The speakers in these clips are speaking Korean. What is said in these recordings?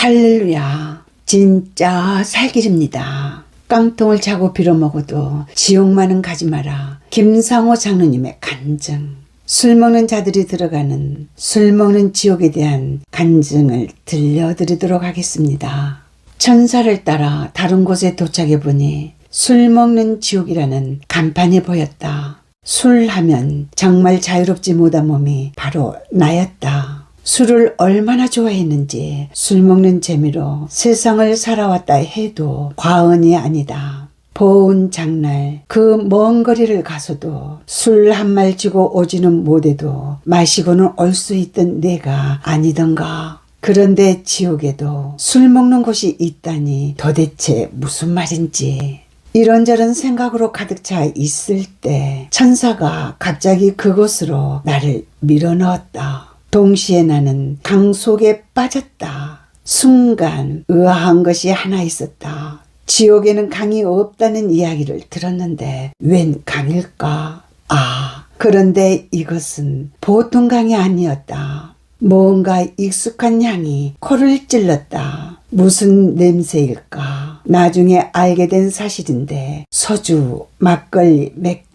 할렐루야. 진짜 살길입니다. 깡통을 차고 빌어먹어도 지옥만은 가지 마라. 김상호 장로님의 간증. 술 먹는 자들이 들어가는 술 먹는 지옥에 대한 간증을 들려드리도록 하겠습니다. 천사를 따라 다른 곳에 도착해 보니 술 먹는 지옥이라는 간판이 보였다. 술 하면 정말 자유롭지 못한 몸이 바로 나였다. 술을 얼마나 좋아했는지 술 먹는 재미로 세상을 살아왔다 해도 과언이 아니다. 보은 장날 그 먼 거리를 가서도 술 한말 쥐고 오지는 못해도 마시고는 올 수 있던 내가 아니던가. 그런데 지옥에도 술 먹는 곳이 있다니 도대체 무슨 말인지. 이런저런 생각으로 가득 차 있을 때 천사가 갑자기 그곳으로 나를 밀어 넣었다. 동시에 나는 강 속에 빠졌다. 순간 의아한 것이 하나 있었다. 지옥에는 강이 없다는 이야기를 들었는데 웬 강일까? 아, 그런데 이것은 보통 강이 아니었다. 뭔가 익숙한 향이 코를 찔렀다. 무슨 냄새일까? 나중에 알게 된 사실인데 소주, 막걸리, 맥주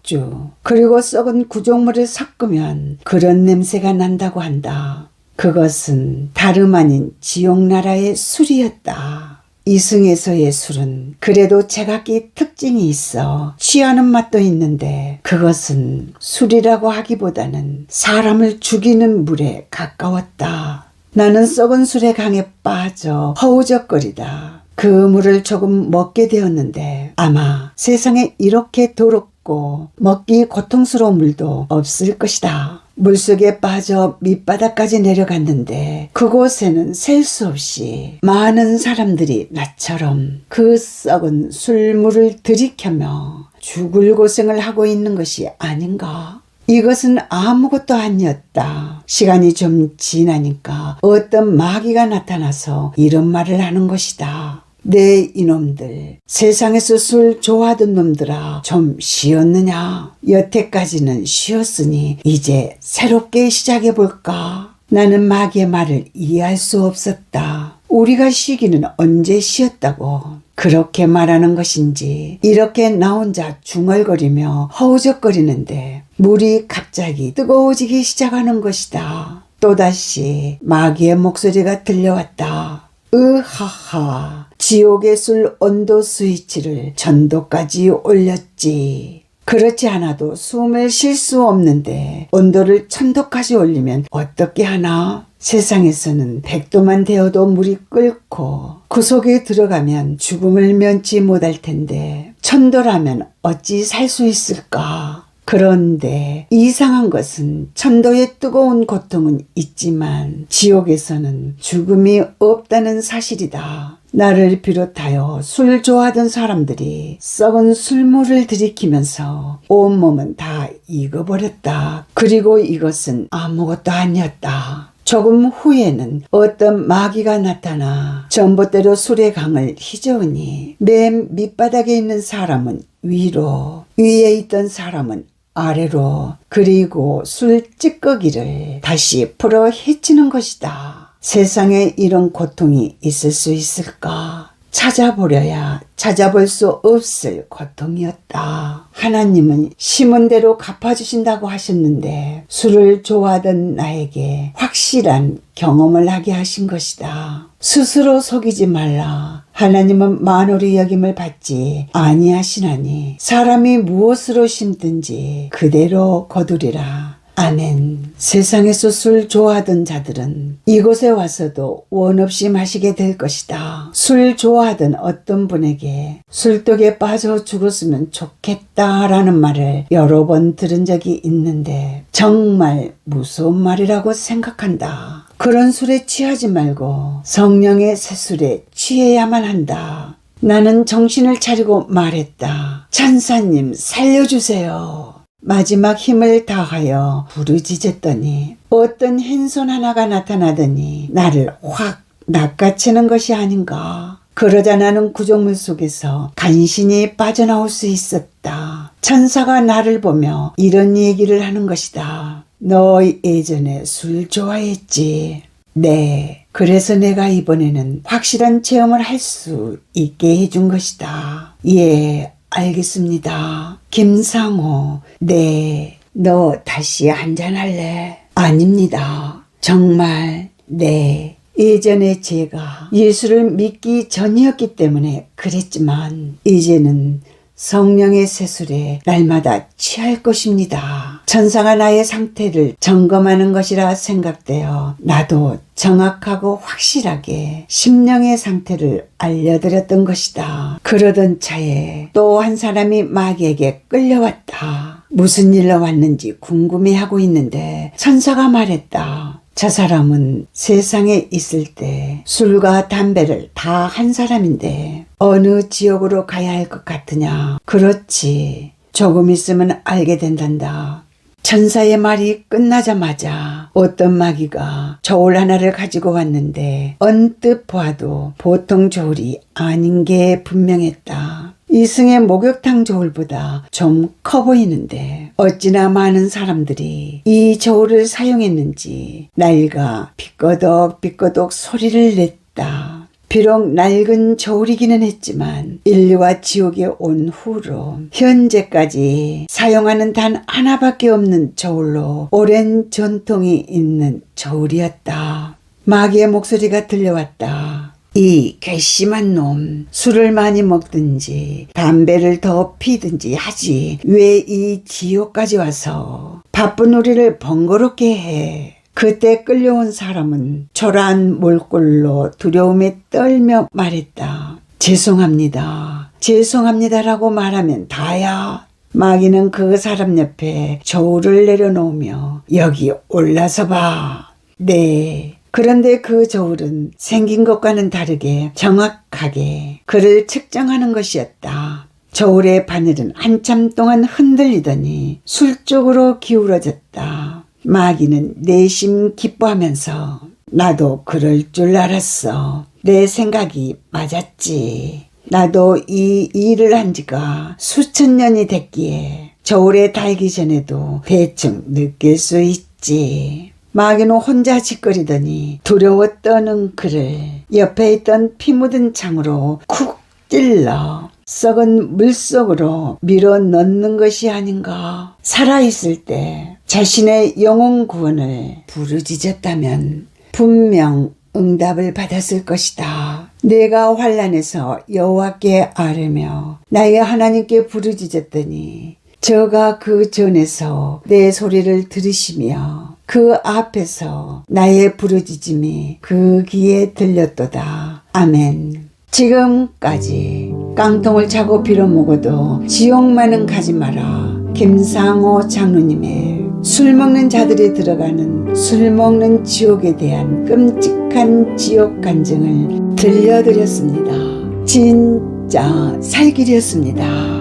그리고 썩은 구조물을 섞으면 그런 냄새가 난다고 한다. 그것은 다름 아닌 지옥나라의 술이었다. 이승에서의 술은 그래도 제각기 특징이 있어 취하는 맛도 있는데 그것은 술이라고 하기보다는 사람을 죽이는 물에 가까웠다. 나는 썩은 술의 강에 빠져 허우적거리다. 그 물을 조금 먹게 되었는데 아마 세상에 이렇게 더 럽고 먹기 고통스러운 물도 없을 것이다. 물속에 빠져 밑바닥까지 내려갔는데 그곳에는 셀 수 없이 많은 사람들이 나처럼 그 썩은 술물을 들이켜며 죽을 고생을 하고 있는 것이 아닌가? 이것은 아무것도 아니었다. 시간이 좀 지나니까 어떤 마귀가 나타나서 이런 말을 하는 것이다. 네 이놈들 세상에서 술 좋아하던 놈들아 좀 쉬었느냐? 여태까지는 쉬었으니 이제 새롭게 시작해볼까? 나는 마귀의 말을 이해할 수 없었다. 우리가 쉬기는 언제 쉬었다고? 그렇게 말하는 것인지. 이렇게 나 혼자 중얼거리며 허우적거리는데 물이 갑자기 뜨거워지기 시작하는 것이다. 또다시 마귀의 목소리가 들려왔다 으하하 지옥의 술 온도 스위치를 전도까지 올렸지. 그렇지 않아도 숨을 쉴 수 없는데 온도를 천도까지 올리면 어떻게 하나? 세상에서는 백도만 되어도 물이 끓고 그 속에 들어가면 죽음을 면치 못할 텐데 천도라면 어찌 살 수 있을까? 그런데 이상한 것은 천도의 뜨거운 고통은 있지만 지옥에서는 죽음이 없다는 사실이다. 나를 비롯하여 술 좋아하던 사람들이 썩은 술물을 들이키면서 온몸은 다 익어버렸다. 그리고 이것은 아무것도 아니었다. 조금 후에는 어떤 마귀가 나타나 전봇대로 술의 강을 휘저으니 맨 밑바닥에 있는 사람은 위로, 위에 있던 사람은 아래로, 그리고 술 찌꺼기를 다시 풀어 헤치는 것이다. 세상에 이런 고통이 있을 수 있을까? 찾아보려야 찾아볼 수 없을 고통이었다. 하나님은 심은 대로 갚아주신다고 하셨는데 술을 좋아하던 나에게 확실한 경험을 하게 하신 것이다. 스스로 속이지 말라. 하나님은 만월의 여김을 받지 아니하시나니 사람이 무엇으로 심든지 그대로 거두리라. 아멘. 세상에서 술 좋아하던 자들은 이곳에 와서도 원 없이 마시게 될 것이다. 술 좋아하던 어떤 분에게 술독에 빠져 죽었으면 좋겠다라는 말을 여러 번 들은 적이 있는데 정말 무서운 말이라고 생각한다. 그런 술에 취하지 말고 성령의 새술에 취해야만 한다. 나는 정신을 차리고 말했다. 찬사님 살려주세요. 마지막 힘을 다하여 부르짖었더니 어떤 흰손 하나가 나타나더니 나를 확 낚아채는 것이 아닌가. 그러자 나는 구조물 속에서 간신히 빠져나올 수 있었다. 천사가 나를 보며 이런 얘기를 하는 것이다. 너 예전에 술 좋아했지? 네. 그래서 내가 이번에는 확실한 체험을 할 수 있게 해준 것이다. 예, 알겠습니다. 김상호, 네, 너 다시 한잔할래? 아닙니다. 정말, 네. 예전에 제가 예수를 믿기 전이었기 때문에 그랬지만, 이제는 성령의 세술에 날마다 취할 것입니다. 천사가 나의 상태를 점검하는 것이라 생각되어 나도 정확하고 확실하게 심령의 상태를 알려드렸던 것이다. 그러던 차에 또 한 사람이 마귀에게 끌려왔다. 무슨 일로 왔는지 궁금해하고 있는데 천사가 말했다. 저 사람은 세상에 있을 때 술과 담배를 다 한 사람인데 어느 지역으로 가야 할 것 같으냐? 그렇지. 조금 있으면 알게 된단다. 천사의 말이 끝나자마자 어떤 마귀가 저울 하나를 가지고 왔는데 언뜻 보아도 보통 저울이 아닌 게 분명했다. 이승의 목욕탕 저울보다 좀 커 보이는데 어찌나 많은 사람들이 이 저울을 사용했는지 날가 비꺼덕 비꺼덕 소리를 냈다. 비록 낡은 저울이기는 했지만 인류가 지옥에 온 후로 현재까지 사용하는 단 하나밖에 없는 저울로 오랜 전통이 있는 저울이었다. 마귀의 목소리가 들려왔다. 이 괘씸한 놈 술을 많이 먹든지 담배를 더 피든지 하지. 왜 이 지옥까지 와서 바쁜 우리를 번거롭게 해? 그때 끌려온 사람은 초라한 몰골로 두려움에 떨며 말했다. 죄송합니다. 죄송합니다라고 말하면 다야. 마귀는 그 사람 옆에 저울을 내려놓으며 여기 올라서 봐. 네. 그런데 그 저울은 생긴 것과는 다르게 정확하게 그를 측정하는 것이었다. 저울의 바늘은 한참 동안 흔들리더니 술 쪽으로 기울어졌다. 마귀는 내심 기뻐하면서 나도 그럴 줄 알았어. 내 생각이 맞았지. 나도 이 일을 한 지가 수천 년이 됐기에 저울에 달기 전에도 대충 느낄 수 있지. 마귀는 혼자 짓거리더니 두려워 떠는 그를 옆에 있던 피 묻은 창으로 쿡 찔러 썩은 물속으로 밀어 넣는 것이 아닌가. 살아있을 때 자신의 영혼 구원을 부르짖었다면 분명 응답을 받았을 것이다. 내가 환란에서 여호와께 아뢰며 나의 하나님께 부르짖었더니 저가 그 전에서 내 소리를 들으시며 그 앞에서 나의 부르짖음이 그 귀에 들렸도다. 아멘. 지금까지 깡통을 차고 빌어먹어도 지옥만은 가지 마라. 김상호 장로님의 술 먹는 자들이 들어가는 술 먹는 지옥에 대한 끔찍한 지옥 간증을 들려드렸습니다. 진짜 살길이었습니다.